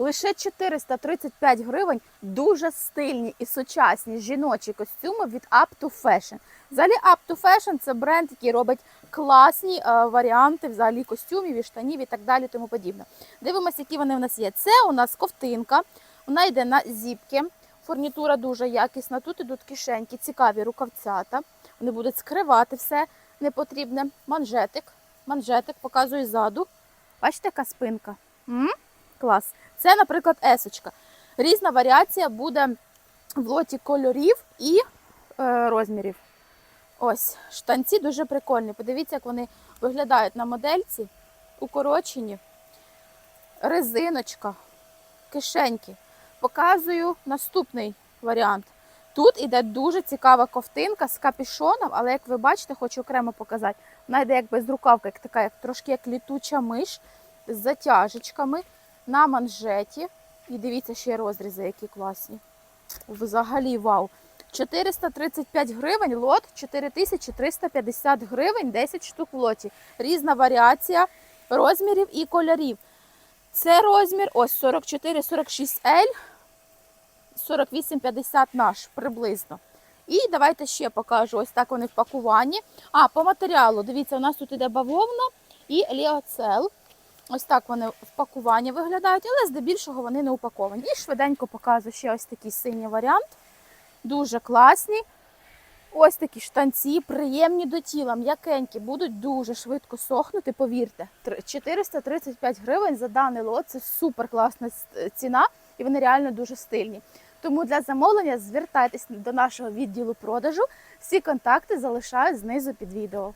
Лише 435 гривень дуже стильні і сучасні жіночі костюми від Up to Fashion. Взагалі Up to Fashion це бренд, який робить класні е, варіанти взагалі костюмів і штанів і так далі, тому подібне. Дивимося, які вони в нас є. Це у нас ковтинка, вона йде на зіпки. Фурнітура дуже якісна. Тут ідуть кишеньки, цікаві рукавцята. Вони будуть скривати все непотрібне. Манжетик. Манжетик показую ззаду. Бачите, яка спинка? М? Клас. Це, наприклад, есочка. Різна варіація буде в лоті кольорів і е, розмірів. Ось, штанці дуже прикольні. Подивіться, як вони виглядають на модельці. Укорочені. Резиночка, кишеньки. Показую наступний варіант. Тут іде дуже цікава ковтинка з капішоном, але як ви бачите, хочу окремо показати. Вона йде як безрукавка, як така, як трошки як літуча миш з затяжечками на манжеті. І дивіться, ще розрізи, які класні. Взагалі вау. 435 гривень, лот 4350 гривень, 10 штук в лоті. Різна варіація розмірів і кольорів. Це розмір ось 44-46L, 48-50 наш приблизно. І давайте ще покажу. Ось так вони в пакуванні. А, по матеріалу. Дивіться, у нас тут іде бавовна і ліоцел. Ось так вони в пакуванні виглядають, але здебільшого вони не упаковані. І швиденько показую ще ось такий синій варіант. Дуже класні. Ось такі штанці, приємні до тіла, м'якенькі, будуть дуже швидко сохнути, повірте. 435 гривень за даний лот це супер класна ціна, і вони реально дуже стильні. Тому для замовлення звертайтесь до нашого відділу продажу. Всі контакти залишаю знизу під відео.